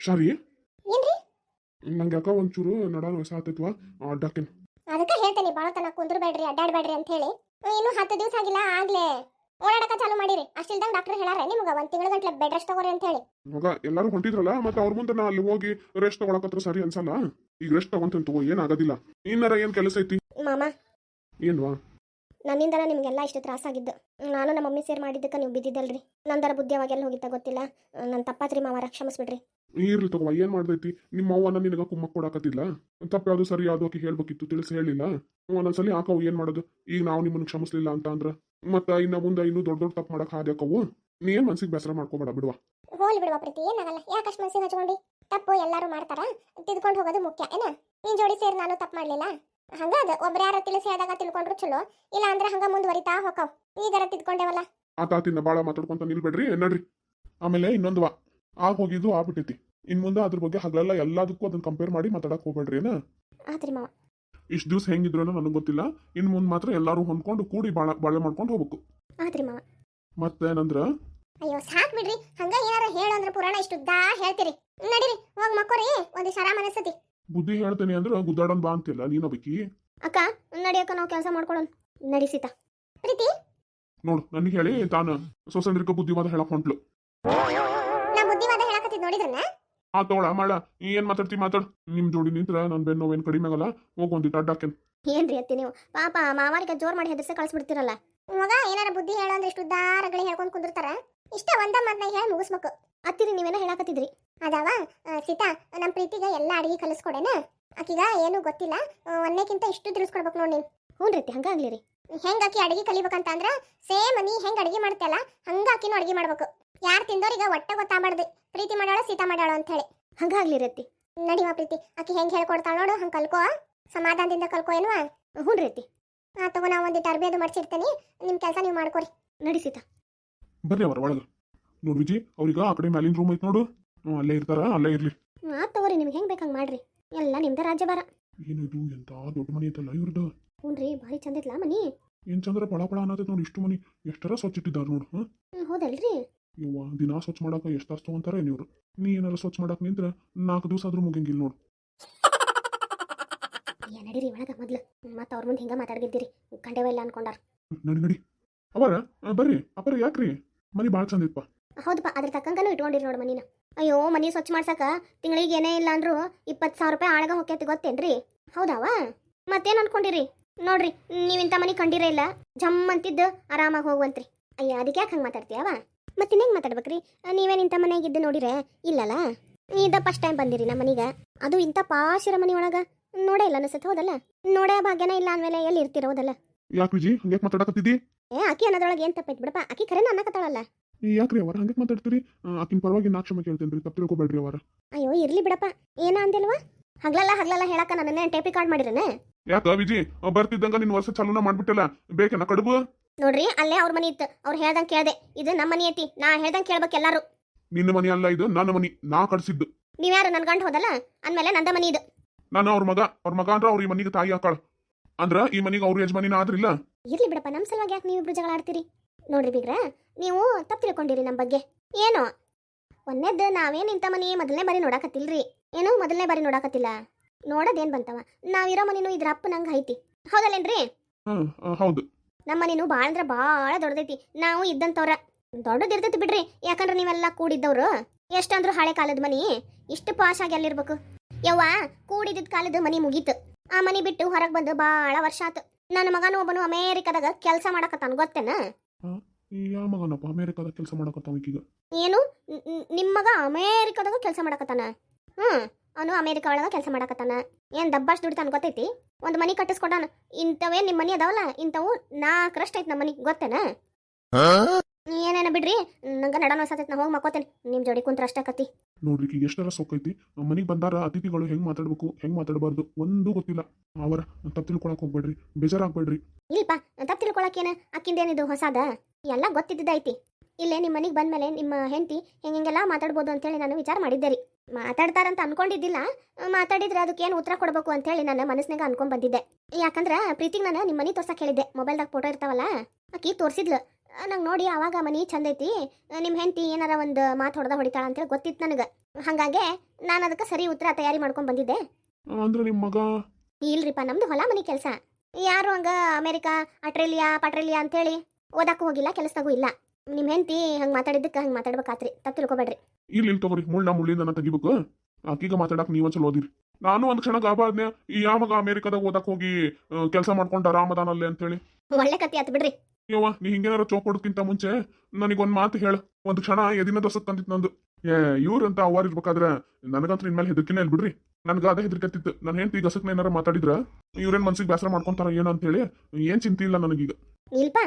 ಶಾರಿ ಏನ್ರಿ ನಂಗೆ ಯಾಕ ಒಂಚೂರು ನಡ ಹೊಸಾತೈತ್ವ ಅಡ್ಡಾಕಿನ್ ಅದಕ್ಕೆ ಹೇಳ್ತೇನೆ ಬಾಳ ತನ ಕುಂದ್ರಬೇಡ್ರಿ ಅಡ್ಡಾಡ್ಬೇಡ್ರಿ ಅಂತ ಹೇಳಿ. ಇನ್ನು ಹತ್ತು ದಿವಸ ಆಗಿಲ್ಲ ಆಗ್ಲೇ ಓಡಾಡಕ ಚಾಲು ಮಾಡಿರಿ. ಅಷ್ಟಿಲ್ದಂಗ ಡಾಕ್ಟರ್ ಹೇಳಾರೆ ನಿಮ್ಗೆ ಒಂದ್ ತಿಂಗಳ ಗಂಟ್ಲೆ ಬೆಡ್ ರೆಸ್ಟ್ ತಗೋರಿ ಅಂತ ಹೇಳಿ. ಮಗ ಎಲ್ಲರೂ ಹೊಂಟಿದ್ರಲ್ಲ ಮತ್ತೆ ಅವ್ರ ಮುಂದೆ ನಾ ಅಲ್ಲಿ ಹೋಗಿ ರೆಸ್ಟ್ ತಗೊಳಕತ್ರ ಸರಿ ಅನ್ಸಲ್ಲ? ಈಗ ರೆಸ್ಟ್ ತಗೊಂತೀನಿ ತಗೋ ಏನಾಗೋದಿಲ್ಲ ಇನ್ನರ ಏನ್ ಕೆಲಸ ಐತಿ? ಮಾಮ ಏನ್ವಾ? ನನ್ನಿಂದನ ನಿಮಗೆಲ್ಲ ಇಷ್ಟು ತ್ರಾಸಾಗಿದ್ದು ನಾನು ನಮ್ಮ ಮಮ್ಮಿ ಸೇರ್ ಮಾಡಿದ್ದಕ್ಕೆ ನೀವು ಬಿದ್ದಿದ್ದಲ್ರಿ. ನಂದರ ಬುದ್ಧಿ ಅವಾಗ ಎಲ್ಲಿ ಹೋಗಿತ್ತ ಗೊತ್ತಿಲ್ಲ. ನನ್ನ ತಪ್ಪಾತ್ರಿ ಮಾವಾರ ಕ್ಷಮಿಸ್ಬಿಡ್ರಿ ಇರ್ಲಿ ತಗೋ ಏನ್ ಮಾಡ್ದೈತಿ? ನಿಮ್ಮ ಅವ್ವನ ನಿನಗ ಕುಮ್ಮಕ್ ಕೊಡಾಕತ್ತಿಲ್ಲ ತಪ್ಪ ಯಾವ್ದು ಸರಿ ಯಾವ್ದು ಆಕಿ ಹೇಳ್ಬೇಕಿತ್ತು ತಿಳಿಸಿ ಹೇಳಿಲ್ಲ? ಒಂದೊಂದ್ಸಲಿ ಆಕವ್ ಏನ್ ಮಾಡೋದು? ಈಗ ನಾವು ನಿಮ್ಮನ್ನ ಕ್ಷಮಿಸ್ಲಿಲ್ಲ ಅಂತ ಅಂದ್ರ? ಮತ್ತ ಇನ್ನ ಮುಂದೆ ಇನ್ನೂ ದೊಡ್ಡ ದೊಡ್ಡ ತಪ್ಪು ಮಾಡಕ್ ಹಾದ್ಯಾಕವು ನೀ ಏನ್ ಮನ್ಸಿಗೆ ಬೇಸರ ಮಾಡ್ಕೋಬೇಡ ಬಿಡುವ. ಹೋಲ್ ಬಿಡುವ ಪ್ರೀತಿ ಏನಾಗಲ್ಲ ಯಾಕಷ್ಟು ಮನ್ಸಿಗೆ ಹಚ್ಕೊಂಡಿ? ತಪ್ಪು ಎಲ್ಲಾರು ಮಾಡ್ತಾರ? ತಿದ್ಕೊಂಡು ಹೋಗೋದು ಮುಖ್ಯ ಏನ? ನಿನ್ ಜೋಡಿ ಸೇರಿ ನಾನು ತಪ್ಪು ಮಾಡ್ಲಿಲ್ಲ? ಹಂಗ ಅದ ಒಬ್ರು ಯಾರ ತಿಳಿಸಿ ಹೇಳಿದಾಗ ತಿಳ್ಕೊಂಡ್ರು ಚಲೋ. ಇಲ್ಲ ಅಂದ್ರೆ ಹಂಗ ಮುಂದುವರಿತಾ ಹೋಕಾವ್. ಈಗರ ತಿದ್ಕೊಂಡೇವಲ್ಲ? ತಾತಿನ ಬಾಳ ಮಾತಾಡ್ಕೊಂತ ನಿಲ್ಬೇಡ್ರಿ ನಡ್ರಿ. ಆಮೇಲೆ ಇನ್ನೊಂದು ವಾ ಆಗ ಹೋಗಿದ್ದು ಆಗ್ಬಿಟ್ಟೈತಿ. ಇನ್ ಮುಂದೆ ಅದ್ರ ಬಗ್ಗೆ ಹಗಲೆಲ್ಲ ಎಲ್ಲದಕ್ಕೂ ಅದನ್ನ ಕಂಪೇರ್ ಮಾಡಿ ಮಾತಾಡಕ್ ಹೋಗ್ಬೇಡ್ರಿ ಏನ? ಆತ್ರಿ ಮಾವ. ಇಷ್ಟ ದಿವ್ಸ ಹೆಂಗಿದ್ರು ನನಗೆ ಗೊತ್ತಿಲ್ಲ. ಇನ್ ಮುಂದ್ ಮಾತ್ರ ಎಲ್ಲಾರು ಹೊಂದ್ಕೊಂಡು ಕೂಡಿ ಬಾಳ ಬಾಳೆ ಮಾಡ್ಕೊಂಡು ಹೋಗ್ಬೇಕು. ಆತ್ರಿ ಮಾವ. ಮತ್ತೇನಂದ್ರ? ಅಯ್ಯೋ ಸಾಕ್ ಬಿಡ್ರಿ. ಹಂಗ ಏನಾರ ಹೇಳಂದ್ರ ಪುರಾಣ ಇಷ್ಟುದ್ದಾ ಹೇಳ್ತೀರಿ. ನಡೀರಿ. ಹೋಗ್ ಮಕ್ಕೋರಿ. ಒಂದಿವ್ಸ ಆರಾಮ ಅನಿಸ್ತತಿ. ಬುದ್ಧಿ ಹೇಳ್ತೇನೆ ಅಂದ್ರ ಗುದ್ದಾಡನ್ ಬಾ ಅಂತಿಲ್ಲ ನೀನ ಬೇಕಿ ಅಕ್ಕ ನಡಿಯಕ್ಕ ನಾವು ಕೆಲಸ ಮಾಡ್ಕೊಳ್ಳೋಣ ನಡಿಸಿತ ಪ್ರೀತಿ? ನೋಡು ನನಗೆ ಹೇಳಿ ತಾನು ಸೊಸಂದ್ರಿಕ ಬುದ್ಧಿವಾದ ಹೇಳಕ್ ಹೊಂಟ್ಲು. ಹೇಳಕತ್ತಿದ್ ಆ ತೋಳ ಮಾಡ ಏನ್ ಮಾತಾಡ್ತಿ ಮಾತಾಡ್. ನಿಮ್ ಜೋಡಿ ನಿಂತ್ರ ನನ್ ಬೆನ್ನು ನೋವೇನ್ ಕಡಿಮೆ ಆಗಲ್ಲ. ಹೋಗ್ ಒಂದಿಟ್ಟು ಅಡ್ಡಾಕೆನ್ ಏನ್ರಿ ಅತ್ತಿ ನೀವು? ಪಾಪ ಮಾವಾರಿಗೆ ಜೋರ್ ಮಾಡಿ ಹೆದರ್ಸಿ ಕಳಿಸ್ಬಿಡ್ತಿರಲ್ಲ. ಮಗ ಏನಾರ ಬುದ್ಧಿ ಹೇಳೋ ಅಂದ್ರೆ ಇಷ್ಟು ದಾರಗಳು ಹೇಳ್ಕೊಂಡ್ ಕುಂದಿರ್ತಾರ. ಇಷ್ಟ ಒಂದ ಮಾತ್ನ ಹೇಳಿ ಮುಗಿಸ್ಬೇಕು. ಅತ್ತಿರಿ ನೀವೇನ ಹೇಳಾಕತ್ತಿದ್ರಿ. ಅದಾವ ಸೀತಾ ನಮ್ ಪ್ರೀತಿಗ ಎಲ್ಲ ಅಡಿಗೆ ಕಲಿಸ್ಕೊಡೇನ? ಆಕಿಗ ಏನು ಗೊತ್ತಿಲ್ಲ. ಒಂದೇಕ್ಕಿಂತ ಇಷ್ಟು ತಿಳಿಸ್ಕೊಡ್ಬೇಕು ನೋಡಿ ನೀನ್ ಹ್ಞೂ ರೀತಿ ಹಂಗಾಗ್ಲಿ ರೀ. ಹೆಂಗ್ ಆಕಿ ಅಡಿಗೆ ಕಲಿಬೇಕಂತ ಅಂದ್ರ ಸೇಮ್ ನೀ ಹೆಂಗ್ ಅಡಿಗೆ ಮಾಡ್ತಲ್ಲ ಹಂಗ ಆಕಿನೂ ಅಡಿಗೆ ಮಾಡ್ಬೇಕು. ಯಾರು ತಿಂದೋರಿಗ ಒಟ್ಟ ಗೊತ್ತಾಗ್ಬಾರ್ದು. ಪ್ರೀತಿ ಮಾಡೋಳು ಸೀತಾ ಮಾಡೋಳು ಅಂತ ಹೇಳಿ ಹಂಗಾಗ್ಲಿ ರೀತಿ ನಡಿವ ಪ್ರೀತಿ. ಆಕಿ ಹೆಂಗೆ ಹೇಳ್ಕೊಡ್ತಾಳ ನೋಡು ಹಂಗೆ ಕಲ್ಕೋ ಸಮಾಧಾನದಿಂದ ಕಲ್ಕೋ ಏನುವಾ ಹ್ಞೂ ರೀತಿ ಆ ತಗೋ ನಾ ಒಂದಿಟ್ಟು ಅರ್ಬಿ ಅದು ಮಡ್ಸಿರ್ತೇನೆ ನಿಮ್ಮ ಕೆಲಸ ನೀವು ಮಾಡ್ಕೊರಿ. ಸೀತಾ. ಬರ್ರಿ ಅವರ ಒಳಗೆ. ನೋಡು ವಿಜಿ ಅವ್ರೀಗ ಆ ಕಡೆ ಮ್ಯಾಲಿನ ರೂಮ್ ಐತೆ ನೋಡು. ಹ್ಞೂ ಅಲ್ಲೇ ಇರ್ತಾರ ಅಲ್ಲೇ ಇರ್ಲಿ. ಆ ತಗೋರಿ ನಿಮ್ಗೆ ಹೆಂಗೆ ಬೇಕಂಗೆ ಮಾಡ್ರಿ. ಎಲ್ಲ ನಿಮ್ದ ರಾಜ್ಯ ಬರ ಏನು ಇದು ಎಂತ ದೊಡ್ಡ ಮನಿ ಐತಲ್ಲ ಇವ್ರದ್ದು ರೀ ಭಾರಿ ಚಂದ ಇತ್ಲಾ ಮನಿ? ಏನ್ ಚಂದ್ರ ಪಳ ಪಳ ಅನ್ನತೈತೆ ನೋಡಿ ಇಷ್ಟು ಮನಿ. ಎಷ್ಟರ ಸ್ವಚ್ಛ ಇಟ್ಟಿದ್ದಾರೆ ನೋಡು ಹ್ಞೂ ಹೌದಲ್ರಿ. ಇವ್ವ ದಿನ ಸ್ವಚ್ಛ ಮಾಡಾಕ ಎಷ್ಟು ತಾಸು ತಗೊಂತಾರೆ ನೀವ್ರು ನೀ ಏನಾರ ಸ್ವಚ್ಛ ಮಾಡಾಕ ನಿಂತ್ರ ನಾಲ್ಕು ದಿವಸ ಆದ್ರೂ ಮುಗಿಂಗಿಲ್ಲ ನೋಡು. ನಡೀರಿ ಒಳಗ ಮೊದ್ಲು. ಮತ್ತೆ ಅವ್ರ ಮುಂದೆ ಹಿಂಗ ಮಾತಾಡ್ಗಿದ್ದೀರಿ. ಕಂಡೇವ ಇಲ್ಲ ಅನ್ಕೊಂಡಾರ. ನಡಿ ನಡಿ. ಅವರ? ಬರ್ರಿ. ಅಪ್ಪರ ಯಾಕ್ರಿ? ಮನಿ ಭಾಳ ಚಂದ ಹೌದಪ್ಪ ಅದ್ರ ತಕ್ಕಂಗನು ಇಟ್ಕೊಂಡಿರಿ ನೋಡಿ ಮನಿನ. ಅಯ್ಯೋ ಮನಿ ಸ್ವಚ್ಛ ಮಾಡ್ಸಕ ತಿಂಗಳಿಗೆ ಏನೇ ಇಲ್ಲ ಅಂದ್ರು ಇಪ್ಪತ್ತು ಸಾವಿರ ರೂಪಾಯಿ ಆಳಗ ಹೊಕ್ಕೈತಿ ಗೊತ್ತೇನ್ರಿ? ಹೌದಾವ? ಮತ್ತೇನ್ ಅನ್ಕೊಂಡಿರಿ? ನೋಡ್ರಿ ನೀವಿಂತ ಮನಿ ಕಂಡಿರೇ ಇಲ್ಲ. ಜಮ್ ಅಂತಿದ್ದು ಆರಾಮಾಗಿ ಹೋಗುವಂತ್ರಿ. ಅಯ್ಯ ಅದಕ್ಕೆ ಯಾಕೆ ಹಂಗೆ ಮಾತಾಡ್ತೀಯವ ಮತ್ತೆ ಹೆಂಗ್ ಮಾತಾಡ್ಬೇಕ್ರಿ? ನೀವೇನು ಇಂಥ ಮನೆಯಾಗ ಇದ್ದು ನೋಡಿರೆ? ಇಲ್ಲಲ್ಲ? ಇದ ಫಸ್ಟ್ ಟೈಮ್ ಬಂದಿರಿ ನಮ್ಮ ಮನೀಗ. ಅದು ಇಂಥ ಪಾಶಿರ ಮನಿ ಒಳಗ. ನೋಡೇ ಇಲ್ಲ ಅನಿಸುತ್ತೆ ಹೋದಲ್ಲ? ನೋಡೇ ಭಾಗ್ಯನ ಇಲ್ಲ ಅಂದಮೇಲೆ ಎಲ್ಲಿ ಇರ್ತಿರೋದಲ್ಲ? ಯಾಕೆ ವಿಜಿ? ಹಂಗ್ಯಾಕ್ ಮಾತಾಡಕತ್ತಿದ್ದಿ? ಏ ಆಕಿ ಅನ್ನೋದ್ರೊಳಗೆ ಏನು ತಪ್ಪೈತಿ ಬಿಡಪ್ಪ? ಆಕಿ ಖರೇನ ಅನ್ನಕತ್ತಾಳಲ್ಲ ಯಾಕ್ರಿ ಅವರ ಹಂಗೆ ಮಾತಾಡ್ತೀರಿ? ಅಕ್ಕಿನ ಪರವಾಗಿ ನಾ ಕ್ಷಮೆ ಕೇಳ್ತೇನ್ರಿ ತಪ್ಪು ತಿಳ್ಕೊಬೇಡ್ರಿ ಅವರ ಅಯ್ಯೋ ಇರ್ಲಿ ಬಿಡಪ್ಪ. ಏನ ಅಂದಿಲ್ವಾ? ಹಗ್ಲಲ್ಲ ಹಗ್ಲಲ್ಲ ಹೇಳಕ್ಕ ನನ್ನ ಟೇಪಿ ಕಾರ್ಡ್ ಮಾಡಿರನೆ? ಯಾಕ ವಿಜಿ? ಬರ್ತಿದ್ದಂಗ ನಿನ್ನ ವರ್ಷ ಚಾಲೂನ ಮಾಡ್ಬಿಟ್ಟಲ್ಲ. ಬೇಕೇನ ಕಡುಬು? ನೋಡ್ರಿ ಅಲ್ಲೇ ಅವ್ರ ಮನಿ ಇತ್ತು. ಅವ್ರು ಹೇಳ್ದಂಗೆ ಕೇಳ್ದೆ ಇದು ನಮ್ಮ ಮನಿ ಐತಿ ನಾ ಹೇಳ್ದಂಗೆ ಕೇಳ್ಬೇಕು ಎಲ್ಲಾರು. ನಿನ್ನ ಮನಿ ಅಲ್ಲ ಇದು ನನ್ನ ಮನಿ ನಾ ಕಡ್ಸಿದ್ದು ನೀವ್ಯಾರು ನನ್ ಗಂಡ ಹೋದಲ್ಲ? ಅಂದ್ಮೇಲೆ ನಂದ ಮನಿ ಇದು. ನಾನು ಅವ್ರ ಮಗ ಅವ್ರ ಮಗ ಅಂದ್ರ ಅವ್ರ ಈ ಮನಿಗೆ ತಾಯಿ ಹಾಕಾಳ ಅಂದ್ರ ಈ ಮನಿಗೆ ಅವ್ರ ಯಜಮಾನಿನ ಆದ್ರಿಲ್ಲ? ಇರ್ಲಿ ಬಿಡಪ್ಪ ನಮ್ಮ ಸಲುವಾಗಿ ಯಾಕೆ ನೀವು ಇಬ್ರು ಜಗಳ ಆಡ್ತೀರಿ? ನೋಡ್ರಿ ಬಿಗ್ರ ನೀವು ತಪ್ಪು ತಿಳ್ಕೊಂಡಿರಿ ನಮ್ಮ ಬಗ್ಗೆ. ಏನೋ? ಒಂದೇದ್ದು ನಾವೇನ್ ಇಂಥ ಮನಿ ಮೊದಲನೇ ಬಾರಿ ನೋಡಾಕತ್ತಿಲ್ರಿ. ಏನೋ ಮೊದಲನೇ ಬಾರಿ ನೋಡಾಕತ್ತಿಲ್ಲ? ನೋಡೋದೇನ್ ಬಂತವ? ನಾವಿರೋ ಮನಿನೂ ಇದ್ರ ಅಪ್ಪ ನಂಗೆ ಐತಿ. ಹೌದಲ್ಲೇನ್ರಿ? ಹೌದು. ನಮ್ಮ ಮನಿನೂ ಭಾಳ ಅಂದ್ರೆ ಭಾಳ ದೊಡ್ಡದೈತಿ. ನಾವು ಇದ್ದಂಥವ್ರ ದೊಡ್ಡದಿರ್ತೈತಿ ಬಿಡ್ರಿ. ಯಾಕಂದ್ರೆ ನೀವೆಲ್ಲ ಕೂಡಿದ್ದವ್ರು. ಎಷ್ಟಂದ್ರು ಹಳೆ ಕಾಲದ ಮನಿ ಇಷ್ಟು ಪಾಶ್ ಆಗಿ ಅಲ್ಲಿರ್ಬೇಕು. ಯವ್ವ ಕೂಡಿದ್ದ ಕಾಲದ ಮನಿ ಮುಗೀತು. ಆ ಮನಿ ಬಿಟ್ಟು ಹೊರಗೆ ಬಂದು ಭಾಳ ವರ್ಷ ಆತು. ನನ್ನ ಮಗನ ಒಬ್ಬನು ಅಮೇರಿಕಾದಾಗ ಕೆಲಸ ಮಾಡಕತ್ತಾನ ಗೊತ್ತೇನ? ಯಾವ ಮಗನಪ್ಪ ಅಮೇರಿಕಾದ ಕೆಲಸ ಮಾಡಕತ್ತಾನ ಏನು? ನ್- ನ್- ಮಗ ಅಮೇರಿಕಾದಾಗ ಕೆಲಸ ಮಾಡಕತ್ತಾನ? ಹ್ಮ್. ಅವನು ಅಮೇರಿಕ ಒಳಗ ಕೆಲಸ ಮಾಡಕತ್ತಾನ. ಏನ್ ದಬ್ಬಾಶ್ ದುಡಿತಾನ ಗೊತ್ತೈತಿ ಒಂದ್ ಮನಿ ಕಟ್ಟಿಸ್ಕೊಟ್ಟಾನ ಇಂಥವೇ ನಿಮ್ ಮನಿ ಅದಾವಲ್ಲ ಇಂಥವು ನಾಲ್ಕರಷ್ಟು ಐತಿ ನಮ್ಮ ಗೊತ್ತೇನ? ಏನೇನ ಬಿಡ್ರಿ? ನಂಗ ನಡನ ಹೊಸತೈತಿ ನಾ ಹೋಗಿ ಮಕ್ಕೋತೇನೆ. ನಿಮ್ ಜೋಡಿ ಕುಂತ್ರ ಅಷ್ಟ ಕತ್ತಿ. ನೋಡ್ರಿ ಎಷ್ಟೆಲ್ಲ ಸೊಕ್ಕೈತಿ ಮನೆಗೆ ಬಂದಾರ ಅತಿಥಿಗಳು ಹೆಂಗ್ ಮಾತಾಡ್ಬೇಕು ಹೆಂಗ್ ಮಾತಾಡಬಾರ್ದು ಒಂದೂ ಗೊತ್ತಿಲ್ಲ. ಅವರ ತಪ್ಪು ತಿಳ್ಕೊಳಕ್ ಹೋಗ್ಬೇಡ್ರಿ ಬೇಜಾರಾಗ್ಬೇಡ್ರಿ. ಇಲ್ಪ ತಪ್ಪು ಏನ? ಅಕ್ಕಿಂದೇನಿದು ಹೊಸಾದ? ಎಲ್ಲ ಗೊತ್ತಿದ್ದೈತಿ ಇಲ್ಲೇ ನಿಮ್ಮ ಮನೆಗೆ ಬಂದ್ಮೇಲೆ ನಿಮ್ಮ ಹೆಂಡತಿ ಹೆಂಗೆಲ್ಲ ಮಾತಾಡ್ಬೋದು ಅಂತೇಳಿ ನಾನು ವಿಚಾರ ಮಾಡಿದ್ದೆ ರೀ. ಮಾತಾಡ್ತಾರಂತ ಅನ್ಕೊಂಡಿದ್ದಿಲ್ಲ ಮಾತಾಡಿದ್ರೆ ಅದಕ್ಕೇನು ಉತ್ತರ ಕೊಡಬೇಕು ಅಂತೇಳಿ ನನ್ನ ಮನಸ್ಸಿನಾಗ ಅನ್ಕೊಂಡ್ ಬಂದಿದ್ದೆ. ಯಾಕಂದ್ರೆ ಪ್ರೀತಿಗೆ ನಾನು ನಿಮ್ಮ ಮನೆ ತೋರ್ಸಕ್ಕೆ ಹೇಳಿದ್ದೆ ಮೊಬೈಲ್ದಾಗ ಫೋಟೋ ಇರ್ತಾವಲ್ಲ ಆಕಿ ತೋರಿಸಿದ್ಲು. ನಂಗೆ ನೋಡಿ ಅವಾಗ ಮನಿ ಚಂದ ಐತಿ ನಿಮ್ಮ ಹೆಂಡತಿ ಏನಾರ ಒಂದು ಮಾತು ಹೊಡೆದ ಹೊಡಿತಾಳ ಅಂತೇಳಿ ಗೊತ್ತಿತ್ತು ನನಗೆ. ಹಾಗಾಗಿ ನಾನು ಅದಕ್ಕೆ ಸರಿ ಉತ್ತರ ತಯಾರಿ ಮಾಡ್ಕೊಂಡು ಬಂದಿದ್ದೆ. ಅಂದ್ರೆ ನಿಮ್ಮ ಮಗ? ಇಲ್ರಿಪ್ಪ ನಮ್ದು ಹೊಲ ಮನೆ ಕೆಲಸ. ಯಾರು ಹಂಗ ಅಮೇರಿಕಾ ಆಸ್ಟ್ರೇಲಿಯಾ ಪಟ್ರೇಲಿಯಾ ಅಂತೇಳಿ ಓದಕ್ಕೂ ಹೋಗಿಲ್ಲ ಕೆಲಸದಾಗೂ ಇಲ್ಲ. ನಿಮ್ಮ ಹೆಂಡತಿ ಹಂಗೆ ಮಾತಾಡಿದ್ದಕ್ಕೆ ಹಂಗೆ ಮಾತಾಡ್ಬೇಕಾತ್ರಿ. ತಪ್ಪು ತಿಳ್ಕೊಬೇಡ್ರಿ. ಇಲ್ಲಿ ಇಲ್ಲಿ ತಗೋರಿ ಮುಳ್ಳ ಮುಳ್ಳಿಂದ ನಾನು ತೆಗಿಬೇಕು. ಆಕೀಗ ಮಾತಾಡಕ್ ಚಲೋ ಓದಿರಿ ನಾನು ಒಂದ್ ಕ್ಷಣ ಗಾಬಾದ್ನೆ ಈ ಯಾವಾಗ ಅಮೇರಿಕಾದಾಗ ಓದಕ್ ಹೋಗಿ ಕೆಲಸ ಮಾಡ್ಕೊಂಡು ಆರಾಮದಾನಲ್ಲೇ ಅಂತೇಳಿ. ಒಳ್ಳೆ ಕತಿ ಆತು ಬಿಡ್ರಿ. ಯವ್ವ ನೀ ಹಿಂಗೇನಾರ ಚೋಕ್ ಮುಂಚೆ ನನಗೊಂದ್ ಮಾತು ಹೇಳ. ಒಂದ್ ಕ್ಷಣ ಎದಿನ ದಸಕ್ ತಂದಿತ್ತು ನಂದು. ಏ ಇವ್ರಂತ ಅವಾರ್ ಇರ್ಬೇಕಾದ್ರೆ ನನಗಂತ್ರ ಇನ್ಮೇಲೆ ಹೆದರ್ಕಿನೇ ಇಲ್ಲ ಬಿಡ್ರಿ ನನ್ಗ ಅದೇ ಹೆದರ್ಕತ್ತಿತ್ತು ನನ್ನ ಹೆಂಡತಿ ಗಸಕ್ನ ಏನಾರ ಮಾತಾಡಿದ್ರ? ಇವ್ರೇನ್ ಮನ್ಸಿಗೆ ಬೇಸರ ಮಾಡ್ಕೊಂತಾರ ಏನು ಅಂತ ಹೇಳಿ ಏನ್ ಚಿಂತೆ ಇಲ್ಲ ನನಗೀಗ. ಇಲ್ಪ?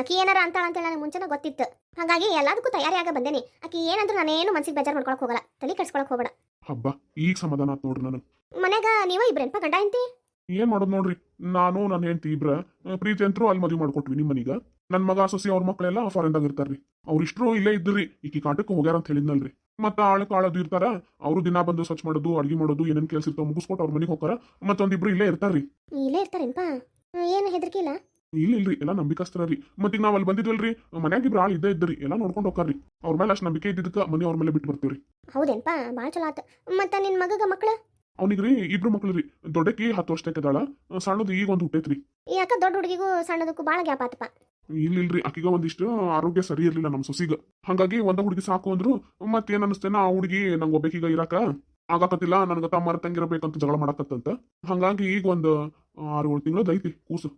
ಆಕಿ ಏನಾರ ಅಂತಾಳ ಅಂತೇಳಿ ನನಗೆ ಮುಂಚೆನೇ ಗೊತ್ತಿತ್ತು. ಹಾಗಾಗಿ ಎಲ್ಲದಕ್ಕೂ ತಯಾರಿಯಾಗ ಬಂದೇನಿ. ಆಕಿ ಏನಂದ್ರೂ ನಾನೇನು ಮನ್ಸಿಗೆ ಬೇಜಾರು ಮಾಡ್ಕೊಳಕ್ ಹೋಗಲ್ಲ. ತಲೆ ಕೆಡ್ಸ್ಕೊಳಕ್ ಹೋಗಬೇಡ. ಹಬ್ಬ ಈಗ ಸಮಾಧಾನ ಆತ್ ನೋಡ್ರಿ ನನಗೆ. ಮನ್ಯಾಗ ನೀವ ಇಬ್ರೇನ್ಪ ಗಂಡ ಹೆಂಡತಿ? ಏನ್ ಮಾಡೋದು ನೋಡ್ರಿ? ನಾನು ನನ್ನ ಹೆಂಡತಿ ಇಬ್ರ ಪ್ರೀತಿ ಅಂತರೂ ಅಲ್ಲಿ ಮದುವೆ ಮಾಡ್ಕೊಟ್ವಿ ನಿಮ್ಮ ಮನೀಗ. ನನ್ ಮಗ ಸೊಸಿ ಅವ್ರ ಮಕ್ಕಳೆಲ್ಲ ಫಾರಿನ್ದಾಗ ಇರ್ತಾರ್ರಿ. ಅವ್ರ ಇಷ್ಟರು ಇಲ್ಲೇ ಇದ್ರಿ. ಈಕಿ ಕಾಟಕ್ಕೆ ಹೋಗ್ಯಾರ ಅಂತ ಹೇಳಿದ್ನಲ್ರಿ. ಮತ್ತ ಆಳು ಕಾಳದು ಇರ್ತಾರ. ಅವರು ದಿನ ಬಂದು ಸ್ವಚ್ಛ ಮಾಡೋದು ಅಡ್ಗೆ ಮಾಡೋದು ಏನೇನ್ ಕೆಲಸ ಇರ್ತಾವ ಮುಗಿಸ್ಕೊಟ್ಟು ಅವ್ರ ಮನೆಗೆ ಹೋಗಾರ ಮತ್ತೊಂದಿಬ್ರು ಇಲ್ಲೇ ಇರ್ತಾರ್ರಿ. ಇಲ್ಲೇ ಇರ್ತಾರೇನ್ಪಾ? ಏನು ಹೆದರ್ಕಿ ಇಲ್ಲ ಇಲ್ರಿ ಎಲ್ಲ ನಂಬಿಕಸ್ತರರಿ ಮತ್ತೆ ನಾವು ಅಲ್ಲಿ ಬಂದಿದ್ವಲ್ರಿ ಮನ್ಯಾಗ ಇಬ್ರು ಆಳು ಇದ್ದೇ ಇದ್ದರಿ ಎಲ್ಲ ನೋಡ್ಕೊಂಡು ಹೋಗ್ರಿ ಅವ್ರ ಮೇಲೆ ಅಷ್ಟು ನಂಬಿಕೆ ಇದ್ದಿದ್ದಕ್ಕೆ ಮನೆ ಅವ್ರ ಮೇಲೆ ಬಿಟ್ಟು ಬರ್ತೀವ್ರಿ ಹೌದೇನ್ಪ ಭಾಳ ಚಲೋ ಆತ. ಮತ್ತೆ ನಿನ್ನ ಮಗಗ ಮಕ್ಳು? ಅವ್ನಿಗ್ರಿ ಇಬ್ರು ಮಕ್ಳು ರೀ. ದೊಡ್ಡಕಿ ಹತ್ತು ವರ್ಷದಕ್ಕೆದಾಳ ಸಣ್ಣದು ಈಗ ಒಂದು ಹುಟ್ಟೈತ್ರಿ ಯಾಕ ದೊಡ್ಡ ಹುಡುಗಿಗೂ ಸಣ್ಣದಕ್ಕೂ ಭಾಳ ಗ್ಯಾಪ್ ಆತಪ್ಪ. ಇಲ್ಲ ಇಲ್ರಿ ಆಕಿಗ ಒಂದಿಷ್ಟು ಆರೋಗ್ಯ ಸರಿ ಇರ್ಲಿಲ್ಲ ನಮ್ಮ ಸೊಸಿಗ. ಹಾಗಾಗಿ ಒಂದ ಹುಡುಗಿ ಸಾಕು ಅಂದ್ರು ಮತ್ತೇನ್ ಅನಸ್ತೇನ ಆ ಹುಡುಗಿ ನಂಗೆ ಒಬ್ಬಾಕಿಗ ಇರಾಕ? ಆಗಾಕತ್ತಿಲ್ಲ ನನ್ಗ ತಮ್ಮ ತಂಗಿರಬೇಕಂತ ಜಗಳ ಮಾಡಕತ್ತಂತ. ಹಂಗಾಗಿ ಈಗ ಒಂದು ಆರು ಏಳು ತಿಂಗಳದ ಐತಿ ಕೂಸು.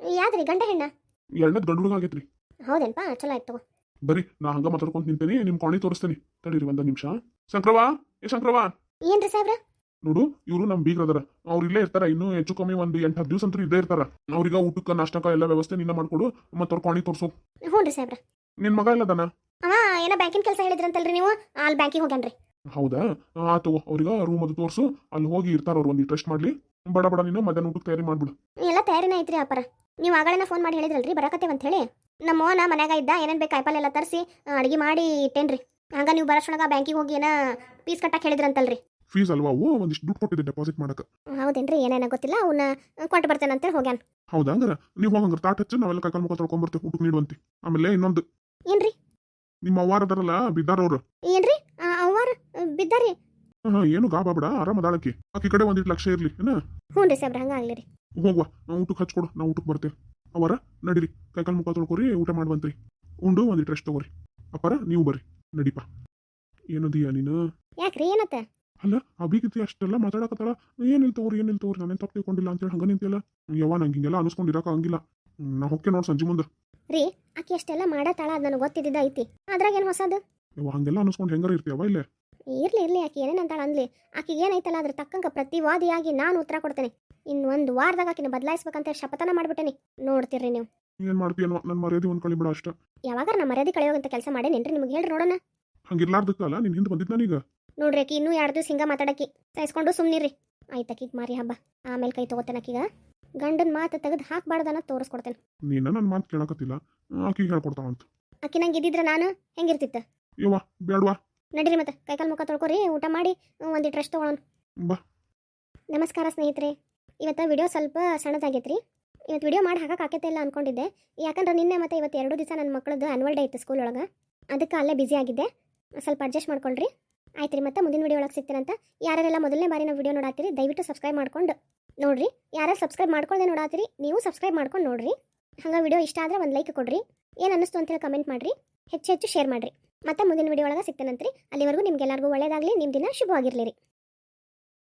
ಯಾದ್ರಿ ಗಂಡ ಹೆಣ್ಣ? ಎರಡನೇದ್ ಗಂಡು ಹುಡುಗ ಆಗೈತ್ರಿ. ಹೌದೇನಪ್ಪ ಚಲೋ ಆಯ್ತು ತಗೋ. ಬರೀ ನಾ ಹಂಗ ಮಾತಾಡ್ಕೊಂತ ನಿಂತೇನಿ ನಿಮ್ ಕೋಣಿ ತೋರಿಸ್ತೇನೆ. ತಡೀರಿ ಒಂದ ನಿಮಿಷ. ಶಂಕ್ರವಾ ಏ ಶಂಕ್ರವಾ ಏನ್ರಿ ಸಾಹೇಬ್ರ? ನೋಡು ಇವರು ನಮ್ ಬೀಗ್ರದಾರ ಅವ್ರು ಇಲ್ಲೇ ಇರ್ತಾರ ಇನ್ನೂ ಹೆಚ್ಚು ಕಮ್ಮಿ ಒಂದು ಎಂಟು ಹತ್ತು ದಿವಸ ಅಂತೂ ಇದ್ದೇ ಇರ್ತಾರ. ಅವ್ರಿಗ ಊಟಕ್ಕ ನಾಷ್ಟಕ ಎಲ್ಲ ವ್ಯವಸ್ಥೆ ನಿನ್ನ ಮಾಡ್ಕೊಡು ಮತ್ತ ಅವ್ರ ಕೋಣಿ ತೋರ್ಸು. ಹ್ಞೂ ರೀ ಸಾಹೇಬ್ರ. ನಿನ್ ಮಗ ಇಲ್ಲದನ ಅವ ಏನೋ ಬ್ಯಾಂಕಿನ ಕೆಲಸ ಹೇಳಿದ್ರಂತಲ್ರಿ ನೀವು? ಅಲ್ಲಿ ಬ್ಯಾಂಕಿಗೆ ಹೋಗ್ಯಾನ್ರಿ. ಹೌದಾ? ಆತು ಅವ್ರಿಗೆ ರೂಮ್ ಅದು ತೋರ್ಸು. ಅಲ್ಲಿ ಹೋಗಿ ಇರ್ತಾರ ಅವ್ರು ಒಂದು ಟ್ರಸ್ಟ್ ಮಾಡ್ಲಿ. ಬಡ ಬಡ ನೀನು ಮಧ್ಯಾಹ್ನ ಊಟಕ್ಕೆ ತಯಾರಿ ಮಾಡ್ಬಿಡು. ಎಲ್ಲ ತಯಾರಿನ ಐತ್ರಿ ಅಪ್ಪರ ನೀವು ಆಗಳನ್ನ ಫೋನ್ ಮಾಡಿ ಹೇಳಿದ್ರಲ್ರಿ ಬರಕತ್ತೇವೆ ಅಂತ ಹೇಳಿ ನಮ್ಮ ಮೋನ ಮನ್ಯಾಗ ಇದ್ದ ಏನೇನು ಬೇಕು ಕಾಯಿಪಲ್ಲೆ ಎಲ್ಲ ತರಿಸಿ ಅಡುಗೆ ಮಾಡಿ ಇಟ್ಟೇನ್ರಿ. ಹಂಗ ನೀವು ಬರೋಷ್ಟೊಳಗ ಬ್ಯಾಂಕಿಗೆ ಹೋಗಿ ಏನ ಫೀಸ್ ಕಟ್ಟಕ್ಕೆ ಹೇಳಿದ್ರಂತಲ್ರಿ. ಫೀಸ್ ಅಲ್ವಾ? ಓ ಒಂದಿಷ್ಟು ದುಡ್ಡು ಕೊಟ್ಟಿದ್ದೆ ಡೆಪಾಸಿಟ್ ಮಾಡಕ್ಕೆ ಹೌದೇನ್ರಿ ಏನೇನ ಗೊತ್ತಿಲ್ಲ ಅವನ್ನ ಕೊಟ್ಟು ಬರ್ತೇನೆ ಅಂತ ಹೋಗ್ಯಾನ. ಹೌದಾ ಹಂಗಾರ? ನೀವು ಹೋಗಂಗಾರ ತಾಟ್ ಹಚ್ಚಿ ನಾವೆಲ್ಲ ಕೈಕಾಲು ಮುಖ ತೊಳ್ಕೊಂಬರ್ತೇವೆ ಊಟಕ್ಕೆ ನೀಡುವಂತೆ. ಆಮೇಲೆ ಇನ್ನೊಂದು. ಏನ್ರಿ? ನಿಮ್ಮ ಅವ್ವಾರ ಅದರಲ್ಲ ಬಿದ್ದಾರ ಅವ್ರು. ಏನ್ರಿ? ಅವ್ವಾರ ಬಿದ್ದಾರಿ? ಹಾ ಏನು ಗಾಬಾ ಬಿಡ ಆರಾಮ ಅದಾಳಕಿ. ಆಕಿ ಕಡೆ ಒಂದಿಟ್ಟು ಲಕ್ಷ ಇರ್ಲಿ ಏನ? ಹ್ಞೂ ರೀ ಆಗ್ಲಿ ರೀ. ಹೋಗುವ ನಾವು ಊಟಕ್ಕೆ ಹಚ್ಕೊಡು ನಾವು ಊಟಕ್ಕೆ ಬರ್ತೇವೆ ಅವರ ನಡೀರಿ. ಕೈಕಾಲು ಮುಖ ತೊಳ್ಕೊರಿ ಊಟ ಮಾಡ್ಬಂತ್ರಿ. ಉಂಡು ಒಂದಿಟ್ಟು ರೆಸ್ಟ್ ತಗೋರಿ. ಅಪ್ಪರ ನೀವು ಬರ್ರಿ. ನಡೀಪ. ಏನದೀಯ ನೀನು? ಯಾಕ್ರಿ ಏನತ್ತ? ಅಲ್ಲ ಅಭಿಗತಿ ಅಷ್ಟೆಲ್ಲ ಮಾತಾಡಕತ್ತಾಳ. ಏನಿಲ್ಲ ತಗೋರಿ ಏನು ತಗೋರಿ ನಾನೇನು ತಪ್ಪು ತಿಳ್ಕೊಂಡಿಲ್ಲ ಅಂತೇಳಿ ಹಂಗ ನಿಂತಿಲ್ಲ ಯವ್ವ ನಂಗೆ ಹಿಂಗೆಲ್ಲ ಅನಿಸ್ಕೊಂಡಿರಕ ಹಂಗಿಲ್ಲ ನಾ ಹೊಕ್ಕೆ ನೋಡಿ ಸಂಜೆ ಮುಂದೆ. ರೀ ಆಕಿ ಅಷ್ಟೆಲ್ಲ ಮಾಡತ್ತಾಳ ಅದು ನನಗೆ ಗೊತ್ತಿದ್ದ ಐತಿ. ಅದ್ರಾಗ ಏನು ಹೊಸದು? ಯವ್ವ ಹಂಗೆಲ್ಲ ಅನಿಸ್ಕೊಂಡು ಹೆಂಗಾರ ಇರ್ತೀಯವ ಇಲ್ಲೇ? ಇರ್ಲಿ ಇರ್ಲಿ ಆಕಿ ಏನೇನಂತಾಳ ಅನ್ಲಿ ಆಕಿಗೆ ಏನೈತಲ್ಲ ಅದ್ರ ತಕ್ಕಂಗ ಪ್ರತಿವಾದಿಯಾಗಿ ನಾನು ಉತ್ತರ ಕೊಡ್ತೇನೆ. ಇನ್ನು ಒಂದು ವಾರದಾಗ ಆಕಿನ ಬದಲಾಯಿಸ್ಬೇಕಂತ ಶಪಥನ ಮಾಡ್ಬಿಟ್ಟೇನಿ. ನೋಡ್ತೀರಿ ನೀವು. ಏನ್ ಮಾಡ್ತೀಯನೋ ನನ್ನ ಮರ್ಯಾದೆ ಒಂದ್ ಕಳಿ ಬಿಡ ಅಷ್ಟ. ಯಾವಾಗ ನಾ ಮರ್ಯಾದೆ ಕಳೆಯೋಗಂತ ಕೆಲಸ ಮಾಡೇನೇನ್ರಿ ನಿಮ್ಗೆ ಹೇಳ್ರಿ ನೋಡೋಣ. ಹಂಗಿರ್ಲಾರ್ದಕ್ಕಲ್ಲ ನೀನ್ ಹಿಂದೆ ಬಂದಿದ್ ನಾನೀಗ ನೋಡ್ರಿ ಆಕಿ ಇನ್ನೂ ಎರಡು ದಿವಸ ಹಿಂಗ ಮಾತಾಡಕಿ. ಸಹಿಸ್ಕೊಂಡು ಸುಮ್ನಿರಿ ಆಯ್ತು ಆಕಿಗೆ ಮಾರಿ ಹಬ್ಬ. ಆಮೇಲೆ ಕೈ ತಗೋತೇನೆ ಆಕಿಗ. ಗಂಡನ ಮಾತು ತೆಗೆದು ಹಾಕ್ಬಾರ್ದನ್ನ ತೋರಿಸ್ಕೊಡ್ತೇನೆ. ನೀನ ನನ್ನ ಮಾತು ಕೇಳಕತ್ತಿಲ್ಲ. ಆಕಿಗೆ ಹೇಳ್ಕೊಡ್ತಾವಂತ ಆಕಿ ನಂಗೆ ಇದ್ದಿದ್ರೆ ನಾನು ಹೆಂಗಿರ್ತಿತ್ತ? ಯವ್ವ ಬೇಡ್ವಾ ನಡೀರಿ ಮತ್ತೆ ಕೈಕಾಲು ಮುಖ ತೊಳ್ಕೊರಿ ಊಟ ಮಾಡಿ ಒಂದಿಟ್ಟು ರೆಸ್ಟ್ ತಗೊಳ್ಳೋಣ ಬಾ. ನಮಸ್ಕಾರ ಸ್ನೇಹಿತರೆ. ಇವತ್ತು ವಿಡಿಯೋ ಸ್ವಲ್ಪ ಸಣ್ಣದಾಗೈತ್ರಿ. ಇವತ್ತು ವಿಡಿಯೋ ಮಾಡಿ ಹಾಕಕ್ಕೆ ಇಲ್ಲ ಅನ್ಕೊಂಡಿದ್ದೆ. ಯಾಕಂದ್ರೆ ನಿನ್ನೆ ಮತ್ತೆ ಇವತ್ತು ಎರಡು ದಿವಸ ನನ್ನ ಮಕ್ಕಳದ್ದು ಆ್ಯನ್ವಲ್ ಡೇ ಇತ್ತು ಸ್ಕೂಲ್ ಒಳಗೆ. ಅದಕ್ಕೆ ಅಲ್ಲೇ ಬ್ಯುಸಿ ಆಗಿದ್ದೆ. ಸ್ವಲ್ಪ ಅಡ್ಜಸ್ಟ್ ಮಾಡ್ಕೊಳ್ರಿ. ಆಯ್ತು ರೀ ಮತ್ತೆ ಮುಂದಿನ ವಿಡಿಯೋ ಒಳಗೆ ಸಿಗ್ತೀರಂತ ಯಾರೆಲ್ಲ ಮೊದಲನೇ ಬಾರಿ ನಾವು ವಿಡಿಯೋ ನೋಡಾತೀರಿ ದಯವಿಟ್ಟು ಸಬ್ಸ್ಕ್ರೈಬ್ ಮಾಡ್ಕೊಂಡು ನೋಡ್ರಿ. ಯಾರು ಸಬ್ಸ್ಕ್ರೈಬ್ ಮಾಡ್ಕೊಳ್ಳದೆ ನೋಡಾತೀರಿ ನೀವು ಸಬ್ಸ್ಕ್ರೈಬ್ ಮಾಡ್ಕೊಂಡು ನೋಡಿರಿ. ಹಂಗೆ ವಿಡಿಯೋ ಇಷ್ಟ ಆದರೆ ಒಂದು ಲೈಕ್ ಕೊಡ್ರಿ. ಏನು ಅನ್ನಿಸ್ತು ಅಂತೇಳಿ ಕಮೆಂಟ್ ಮಾಡಿರಿ. ಹೆಚ್ಚು ಹೆಚ್ಚು ಶೇರ್ ಮಾಡಿರಿ. ಮತ್ತೆ ಮುಂದಿನ ವಿಡಿಯೋ ಒಳಗೆ ಸಿಗ್ತೇನಂತ್ರಿ. ಅಲ್ಲಿವರೆಗೂ ನಿಮ್ಗೆಲ್ಲರಿಗೂ ಒಳ್ಳೇದಾಗಲಿ ನಿಮ್ಮ ದಿನ ಶುಭವಾಗಿರಲಿ ರೀ